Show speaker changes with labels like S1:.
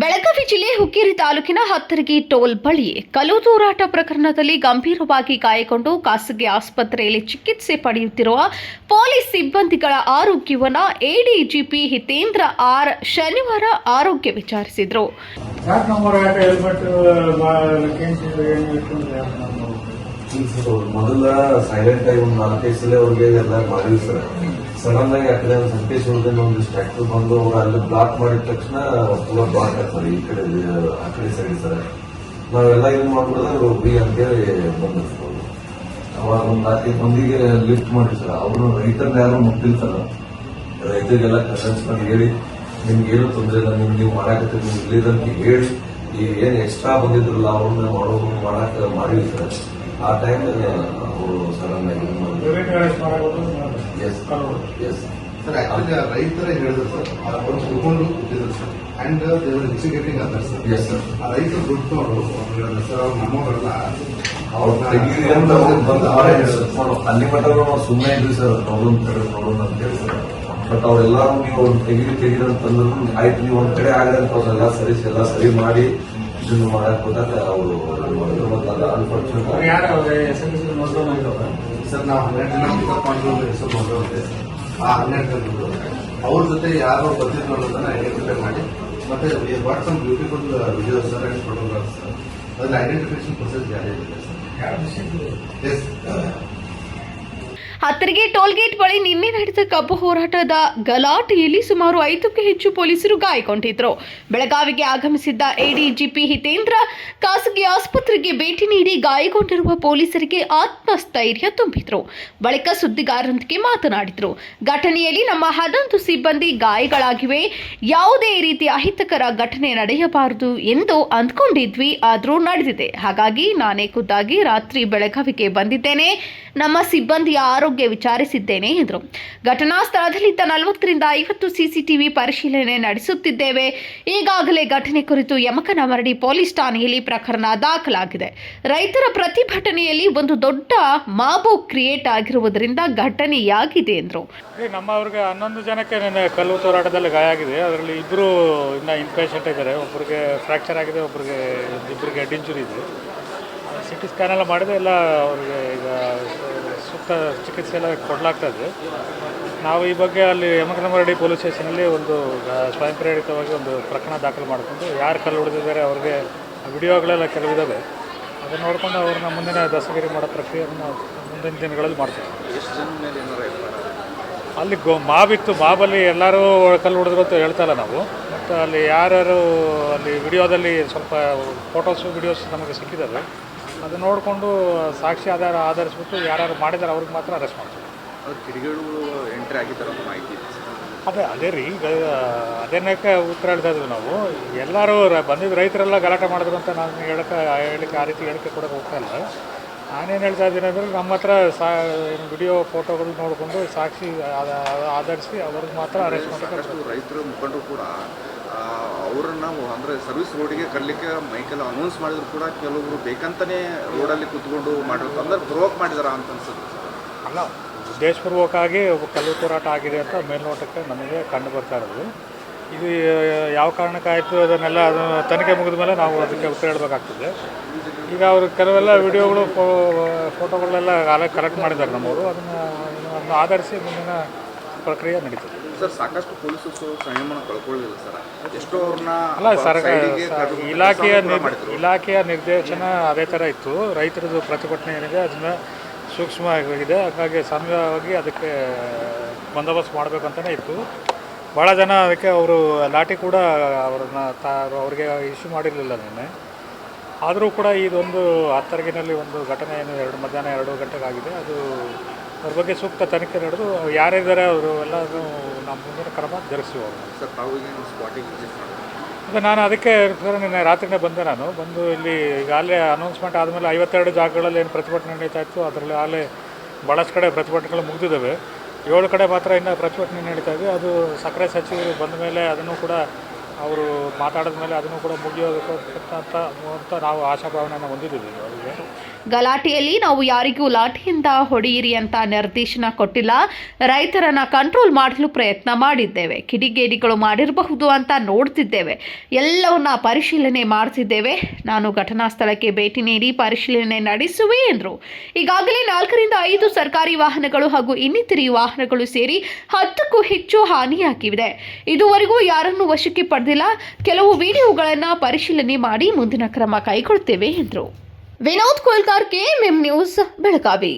S1: ಬೆಳಗಾವಿ ಜಿಲ್ಲೆ ಹುಕ್ಕೇರಿ ತಾಲೂಕಿನ ಹತ್ತರಗಿ ಟೋಲ್ ಬಳಿ ಕಲು ತೂರಾಟ ಪ್ರಕರಣದಲ್ಲಿ ಗಂಭೀರವಾಗಿ ಗಾಯಗೊಂಡು ಖಾಸಗಿ ಆಸ್ಪತ್ರೆಯಲ್ಲಿ ಚಿಕಿತ್ಸೆ ಪಡೆಯುತ್ತಿರುವ ಪೊಲೀಸ್ ಸಿಬ್ಬಂದಿಗಳ ಆರೋಗ್ಯವನ್ನು ಎಡಿಜಿಪಿ ಹಿತೇಂದ್ರ ಆರ್ ಶನಿವಾರ ಆರೋಗ್ಯ ವಿಚಾರಿಸಿದರು.
S2: ಅವ್ರು ಮೊದಲ ಸೈಲೆಂಟ್ ಆಗಿ ಒಂದು ನಾಲ್ಕೈದು ಸಲ ಅವ್ರಿಗೆ ಎಲ್ಲ ಮಾಡಿದ್ವಿ ಸರ್. ಸಡನ್ ಆಗಿ ಆ ಕಡೆ ಒಂದು ಸಂಕೇಶ್ ಅವ್ರದ್ದು ಒಂದಿಷ್ಟು ಟ್ರ್ಯಾಕ್ಟರ್ ಬಂದು ಅವ್ರು ಅಲ್ಲಿ ಬ್ಲಾಕ್ ಮಾಡಿದ ತಕ್ಷಣ ಪೂರ ಬ್ಲಾಕ್ ಆಗ್ತಾರೆ ಈ ಕಡೆ, ಆ ಕಡೆ ಸೈಡ್ ಸರ್. ನಾವೆಲ್ಲ ಏನ್ ಮಾಡ್ಬಿಡಿದ್ರೆ ಬಿ ಅಂತೇಳಿ ಬಂದಿರ್ತಾರೆ ಅವಾಗ ಒಂದು ನಾಲ್ಕೈದು ಮಂದಿಗೆ ಲಿಫ್ಟ್ ಮಾಡಿ ಸರ್. ಅವರು ರೈತರನ್ನ ಯಾರು ಮುಟ್ಟಿಲ್ಲ ರೈತರಿಗೆಲ್ಲ ಕನ್ವಿನ್ಸ್ ಮಾಡಿ ಹೇಳಿ, ನಿಮ್ಗೆ ಏನು ತೊಂದರೆ ಇಲ್ಲ, ನಿಮ್ಗೆ ನೀವು ಮಾಡಾಕತ್ತೀರಿ, ನಿಮ್ಗೆ ಇಲ್ಲಿದಂತ ಹೇಳಿ. ಈಗ ಏನ್ ಎಕ್ಸ್ಟ್ರಾ ಬಂದಿದ್ರಲ್ಲ, ಅವ್ರನ್ನ ಮಾಡೋ ಮಾಡಾಕ ಮಾಡಿವಿ ಸರ್. ಆ ಟೈಮ್ ಅವರು ಸಡನ್ ಆಗಿ ಎಸ್ ಎಸ್
S3: ಸರ್ ಆಕ್ಚುಲಿ ಆ ರೈತರ ಹೇಳಿದ್ರು ಸರ್ ಅವರು ತಗೊಂಡು ಕೊಟ್ಟಿದ್ರು sir and they were instigating other sir
S2: yes sir
S3: ಆ ರೈತರು ದುಡ್ಡು ಅವರು ಅವ್ರು ಹೇಳಿದ್ರು ಸರ್ ಅವ್ರು ನಮ್ಮವರಲ್ಲ
S2: ಅಲ್ಲಿ ಮಟ್ಟ ನಾವು ಸುಮ್ಮನೆ ಇದ್ವಿ ಸರ್ ಪ್ರಾಬ್ಲಮ್ ಕಡೆ ಪ್ರಾಬ್ಲಮ್ ಅಂತ ಹೇಳಿ ಸರ್ ಬಟ್ ಅವರೆಲ್ಲರೂ ನೀವು ಅವ್ರು ತೆಗಿರಿ ತೆಗಿರಿ ಅಂತಂದ್ರು ಆಯ್ತು ನೀವು ಒಂದ್ ಕಡೆ ಆಗದಂತ ಅಂತ ಅವ್ರೆಲ್ಲ ಸರಿ ಎಲ್ಲ ಸರಿ ಮಾಡಿ. ಇದನ್ನು ಮಾಡಕ್ ಹೋದಾಗ ಅವರು
S3: ಸರ್ ನಾವು ಹನ್ನೆರಡು ಜನ ಪಿಕಪ್ ಮಾಡಿದ್ರು ಹೆಸರು ಆ ಹನ್ನೆರಡು ಅವ್ರ ಜೊತೆ ಯಾರೋ ಬರ್ತಿದ್ರು ಅನ್ನೋದನ್ನ ಐಡೆಂಟಿಫೈ ಮಾಡಿ ಮತ್ತೆ what some beautiful video sir and photographs sir. ಅದ್ರಲ್ಲಿ ಐಡೆಂಟಿಫಿಕೇಶನ್ ಪ್ರೊಸೆಸ್ ಜಾರಿ ಆಗಿದೆ ಸರ್. ಎಸ್
S1: ಹತ್ತರಿಗೆ ಟೋಲ್ಗೇಟ್ ಬಳಿ ನಿನ್ನೆ ನಡೆದ ಕಬ್ಬು ಹೋರಾಟದ ಗಲಾಟೆಯಲ್ಲಿ ಸುಮಾರು ಐದಕ್ಕೂ ಹೆಚ್ಚು ಪೊಲೀಸರು ಗಾಯಗೊಂಡಿದ್ದರು ಬೆಳಗಾವಿಗೆ ಆಗಮಿಸಿದ್ದ ಎಡಿಜಿಪಿ ಹಿತೇಂದ್ರ ಖಾಸಗಿ ಆಸ್ಪತ್ರೆಗೆ ಭೇಟಿ ನೀಡಿ ಗಾಯಗೊಂಡಿರುವ ಪೊಲೀಸರಿಗೆ ಆತ್ಮಸ್ಥೈರ್ಯ ತುಂಬಿದ್ರು. ಬಳಿಕ ಸುದ್ದಿಗಾರರೊಂದಿಗೆ ಮಾತನಾಡಿದರು. ಘಟನೆಯಲ್ಲಿ ನಮ್ಮ ಹನ್ನೊಂದು ಸಿಬ್ಬಂದಿ ಗಾಯಗಳಾಗಿವೆ. ಯಾವುದೇ ರೀತಿ ಅಹಿತಕರ ಘಟನೆ ನಡೆಯಬಾರದು ಎಂದು ಅಂದ್ಕೊಂಡಿದ್ವಿ. ಆದರೂ ನಡೆದಿದೆ. ಹಾಗಾಗಿ ನಾನೇ ಖುದ್ದಾಗಿ ರಾತ್ರಿ ಬೆಳಗಾವಿಗೆ ಬಂದಿದ್ದೇನೆ. ನಮ್ಮ ಸಿಬ್ಬಂದಿಯ ಆರೋಗ್ಯ ವಿಚಾರಿಸಿದ್ದೇನೆ ಎಂದರು. ಘಟನಾ ಸ್ಥಳದಲ್ಲಿದ್ದ ನಲವತ್ತರಿಂದ ಐವತ್ತು ಸಿಸಿಟಿವಿ ಪರಿಶೀಲನೆ ನಡೆಸುತ್ತಿದ್ದೇವೆ. ಈಗಾಗಲೇ ಘಟನೆ ಕುರಿತು ಯಮಕನ ಮರಡಿ ಪೊಲೀಸ್ ಠಾಣೆಯಲ್ಲಿ ಪ್ರಕರಣ ದಾಖಲಾಗಿದೆ. ರೈತರ ಪ್ರತಿಭಟನೆಯಲ್ಲಿ ಒಂದು ದೊಡ್ಡ ಮಾಬು ಕ್ರಿಯೇಟ್ ಆಗಿರುವುದರಿಂದ ಘಟನೆಯಾಗಿದೆ ಎಂದರು.
S4: ನಮ್ಮ ನಮ್ಮವ್ರಿಗೆ ಹನ್ನೊಂದು ಜನಕ್ಕೆ ಕಲ್ಲು ತೋರಾಟದಲ್ಲಿ ಗಾಯ ಆಗಿದೆ. ಅದರಲ್ಲಿ ಇಬ್ಬರು ಇನ್ನ ಇನ್ಪೇಷಂಟ್ ಇದ್ದಾರೆ. ಒಬ್ಬರಿಗೆ ಫ್ರ್ಯಾಕ್ಚರ್ ಆಗಿದೆ ಒಬ್ಬರಿಗೆ ಇಬ್ಬರಿಗೆ ಹೆಡ್ ಇಂಜುರಿ ಇದೆ. ಸಿ ಟಿ ಸ್ಕ್ಯಾನ್ ಎಲ್ಲ ಮಾಡಿದೆ. ಎಲ್ಲ ಅವ್ರಿಗೆ ಈಗ ಸೂಕ್ತ ಚಿಕಿತ್ಸೆ ಎಲ್ಲ ಕೊಡಲಾಗ್ತಾ ಇದೆ. ನಾವು ಈ ಬಗ್ಗೆ ಅಲ್ಲಿ ಯಮಕನಮರಡಿ ಪೊಲೀಸ್ ಸ್ಟೇಷನಲ್ಲಿ ಒಂದು ಸ್ವಯಂ ಪ್ರೇರಿತವಾಗಿ ಒಂದು ಪ್ರಕರಣ ದಾಖಲು ಮಾಡಿಕೊಂಡು ಯಾರು ಕಲ್ಲು ಹೊಡೆದಿದ್ದಾರೆ ಅವ್ರಿಗೆ ವಿಡಿಯೋಗಳೆಲ್ಲ ಕೆಲವಿದ್ದಾವೆ ಅದನ್ನು ನೋಡಿಕೊಂಡು ಅವ್ರನ್ನ ಮುಂದಿನ ದಸಗಿರಿ ಮಾಡೋ ಪ್ರಕ್ರಿಯೆಯನ್ನು ಮುಂದಿನ ದಿನಗಳಲ್ಲಿ ಮಾಡ್ತೀವಿ. ಅಲ್ಲಿ ಗೊ ಮಾವಿತ್ತು ಮಾಬಲ್ಲಿ ಎಲ್ಲರೂ ಕಲ್ಲು ಹೊಡೆದ್ರು ಅಂತ ಹೇಳ್ತಾ ಇಲ್ಲ ನಾವು. ಮತ್ತು ಅಲ್ಲಿ ಯಾರ್ಯಾರು ಅಲ್ಲಿ ವಿಡಿಯೋದಲ್ಲಿ ಸ್ವಲ್ಪ ಫೋಟೋಸು ವಿಡಿಯೋಸ್ ನಮಗೆ ಸಿಕ್ಕಿದ್ದಾವೆ ಅದು ನೋಡಿಕೊಂಡು ಸಾಕ್ಷಿ ಆಧಾರ ಆಧರಿಸ್ಬಿಟ್ಟು ಯಾರು ಮಾಡಿದ್ದಾರೆ ಅವ್ರಿಗೆ ಮಾತ್ರ ಅರೆಸ್ಟ್ ಮಾಡ್ತೀವಿ
S5: ಕಿಡಿಗೇಡಿಗಳು ಎಂಟ್ರಿ ಆಗಿದ್ದಾರೆ ಮಾಹಿತಿ
S4: ಅದೇ ಅದೇ ರೀ ಈಗ ಅದೇನಕ್ಕೆ ಉತ್ತರ ಹೇಳ್ತಾ ಇದ್ವಿ ನಾವು. ಎಲ್ಲರೂ ಬಂದಿದ್ದ ರೈತರೆಲ್ಲ ಗಲಾಟೆ ಮಾಡಿದ್ರು ಅಂತ ನಾನು ಹೇಳಕ್ಕೆ ಹೇಳಿಕೆ ಆ ರೀತಿ ಹೇಳಿಕೆ ಕೊಡೋಕೆ ಹೋಗ್ತಾ ಇಲ್ಲ. ನಾನೇನು ಹೇಳ್ತಾ ಇದ್ದೀನಿ ಅಂದರೆ ನಮ್ಮ ಹತ್ರ ಸಾ ವಿಡಿಯೋ ಫೋಟೋಗಳು ನೋಡಿಕೊಂಡು ಸಾಕ್ಷಿ ಆಧ- ಆಧರಿಸಿ ಅವ್ರಿಗೆ ಮಾತ್ರ ಅರೆಸ್ಟ್
S5: ಮಾಡ್ತಾರೆ ರೈತರ ಮುಖಂಡರು ಕೂಡ ಅವ್ರನ್ನ ಅಂದರೆ ಸರ್ವಿಸ್ ರೋಡಿಗೆ ಕರ್ಲಿಕ್ಕೆ ಮೈಕೆಲ್ಲ ಅನೌನ್ಸ್ ಮಾಡಿದ್ರು ಕೂಡ ಕೆಲವರು ಬೇಕಂತಾನೆ ರೋಡಲ್ಲಿ ಕೂತ್ಕೊಂಡು ಮಾಡಿರ್ತಾರೆ ಅಂದ್ರೆ ಪ್ರೊವೋಕ್ ಮಾಡಿದಾರ ಅಂತ ಅನ್ಸುತ್ತೆ
S4: ಅಲ್ಲ ಉದ್ದೇಶಪೂರ್ವಕವಾಗಿ ಕಲ್ಲು ತೋರಾಟ ಆಗಿದೆ ಅಂತ ಮೇಲ್ನೋಟಕ್ಕೆ ನಮಗೆ ಕಂಡು ಬರ್ತಾ ಇರೋದು. ಇದು ಯಾವ ಕಾರಣಕ್ಕಾಯಿತು ಅದನ್ನೆಲ್ಲ ಅದು ತನಿಖೆ ಮುಗಿದ ಮೇಲೆ ನಾವು ಅದಕ್ಕೆ ಉತ್ತರ ಹೇಳಬೇಕಾಗ್ತದೆ. ಈಗ ಅವರು ಕೆಲವೆಲ್ಲ ವಿಡಿಯೋಗಳು ಫೋಟೋಗಳೆಲ್ಲ ಫೋಟೋಗಳನ್ನೆಲ್ಲ ಕಲೆಕ್ಟ್ ಮಾಡಿದ್ದಾರೆ ನಮ್ಮವರು. ಅದನ್ನು ಅದನ್ನು ಆಧರಿಸಿ ಮುಂದಿನ ಪ್ರಕ್ರಿಯೆ ನಡೀತದೆ.
S5: ಸರ್ ಸಾಕಷ್ಟು ಪೊಲೀಸರು ಸಂಯಮನ ಕಳ್ಕೊಳ್ಳಿಲ್ಲ ಸರ್. ಎಷ್ಟೋ ಅವ್ರನ್ನ
S4: ಅಲ್ಲ ಇಲಾಖೆಯ ಇಲಾಖೆಯ ನಿರ್ದೇಶನ ಅದೇ ಥರ ಇತ್ತು. ರೈತರದ್ದು ಪ್ರತಿಭಟನೆ ಏನಿದೆ ಅದನ್ನ ಸೂಕ್ಷ್ಮವಾಗಿದೆ. ಹಾಗಾಗಿ ಸಮಯವಾಗಿ ಅದಕ್ಕೆ ಬಂದೋಬಸ್ತ್ ಮಾಡಬೇಕಂತಲೇ ಇತ್ತು. ಭಾಳ ಜನ ಅದಕ್ಕೆ ಅವರು ಲಾಠಿ ಕೂಡ ಅವ್ರನ್ನ ತಾ ಅವ್ರಿಗೆ ಇಶ್ಯೂ ಮಾಡಿರಲಿಲ್ಲ ನಿನ್ನೆ. ಆದರೂ ಕೂಡ ಇದೊಂದು ಹತ್ತರಗಿನಲ್ಲಿ ಒಂದು ಘಟನೆ ಏನು ಎರಡು ಮಧ್ಯಾಹ್ನ ಎರಡು ಗಂಟೆಗಾಗಿದೆ. ಅದು ಅದ್ರ ಬಗ್ಗೆ ಸೂಕ್ತ ತನಿಖೆ ನಡೆದು ಯಾರಿದ್ದಾರೆ ಅವರು ಎಲ್ಲರೂ ನಮ್ಮ ಮುಂದಿನ ಕ್ರಮ ಜರುಗಿಸಿ
S5: ಸರ್ ತಾವು ಈಗ ಸ್ಪಾಟಿಗೆ ವಿಸಿಟ್ ಮಾಡಿದ್ರು
S4: ಅದೇ ನಾನು ಅದಕ್ಕೆ ಸರ್ ನಿನ್ನೆ ರಾತ್ರಿನೇ ಬಂದೆ ನಾನು. ಬಂದು ಇಲ್ಲಿ ಈಗಾಗಲೇ ಅನೌನ್ಸ್ಮೆಂಟ್ ಆದಮೇಲೆ ಐವತ್ತೆರಡು ಜಾಗಗಳಲ್ಲಿ ಏನು ಪ್ರತಿಭಟನೆ ನಡೀತಾ ಇತ್ತು ಅದರಲ್ಲಿ ಆಗಲೇ ಭಾಳಷ್ಟು ಕಡೆ ಪ್ರತಿಭಟನೆಗಳು ಮುಗಿದಿದ್ದಾವೆ. ಏಳು ಕಡೆ ಮಾತ್ರ ಇನ್ನೂ ಪ್ರತಿಭಟನೆ ನಡೀತಾ ಇದೆ. ಅದು ಸಕ್ಕರೆ ಸಚಿವರು ಬಂದ ಮೇಲೆ ಅದನ್ನು ಕೂಡ ಅವರು ಮಾತಾಡಿದ ಮೇಲೆ ಅದನ್ನು ಕೂಡ ಅಂತ ನಾವು ಆಶಾಭಾವನೆಯನ್ನು ಹೊಂದಿದ್ದೀವಿ
S1: ಗಲಾಟೆಯಲ್ಲಿ ನಾವು ಯಾರಿಗೂ ಲಾಠಿಯಿಂದ ಹೊಡೆಯಿರಿ ಅಂತ ನಿರ್ದೇಶನ ಕೊಟ್ಟಿಲ್ಲ. ರೈತರನ್ನ ಕಂಟ್ರೋಲ್ ಮಾಡಲು ಪ್ರಯತ್ನ ಮಾಡಿದ್ದೇವೆ. ಕಿಡಿಗೇಡಿಗಳು ಮಾಡಿರಬಹುದು ಅಂತ ನೋಡ್ತಿದ್ದೇವೆ. ಎಲ್ಲವನ್ನ ಪರಿಶೀಲನೆ ಮಾಡ್ತಿದ್ದೇವೆ. ನಾನು ಘಟನಾ ಸ್ಥಳಕ್ಕೆ ಭೇಟಿ ನೀಡಿ ಪರಿಶೀಲನೆ ನಡೆಸುವೆ ಎಂದರು. ಈಗಾಗಲೇ ನಾಲ್ಕರಿಂದ ಐದು ಸರ್ಕಾರಿ ವಾಹನಗಳು ಹಾಗೂ ಇನ್ನಿತರೆ ವಾಹನಗಳು ಸೇರಿ ಹತ್ತಕ್ಕೂ ಹೆಚ್ಚು ಹಾನಿಯಾಗಿವೆ. ಇದುವರೆಗೂ ಯಾರನ್ನು ವಶಕ್ಕೆ ಪಡೆದಿಲ್ಲ ಕೆಲವು ವಿಡಿಯೋಗಳನ್ನು ಪರಿಶೀಲನೆ ಮಾಡಿ ಮುಂದಿನ ಕ್ರಮ ಕೈಗೊಳ್ಳುತ್ತೇವೆ ಎಂದರು. Vinod Kolkar KMM news Belagavi.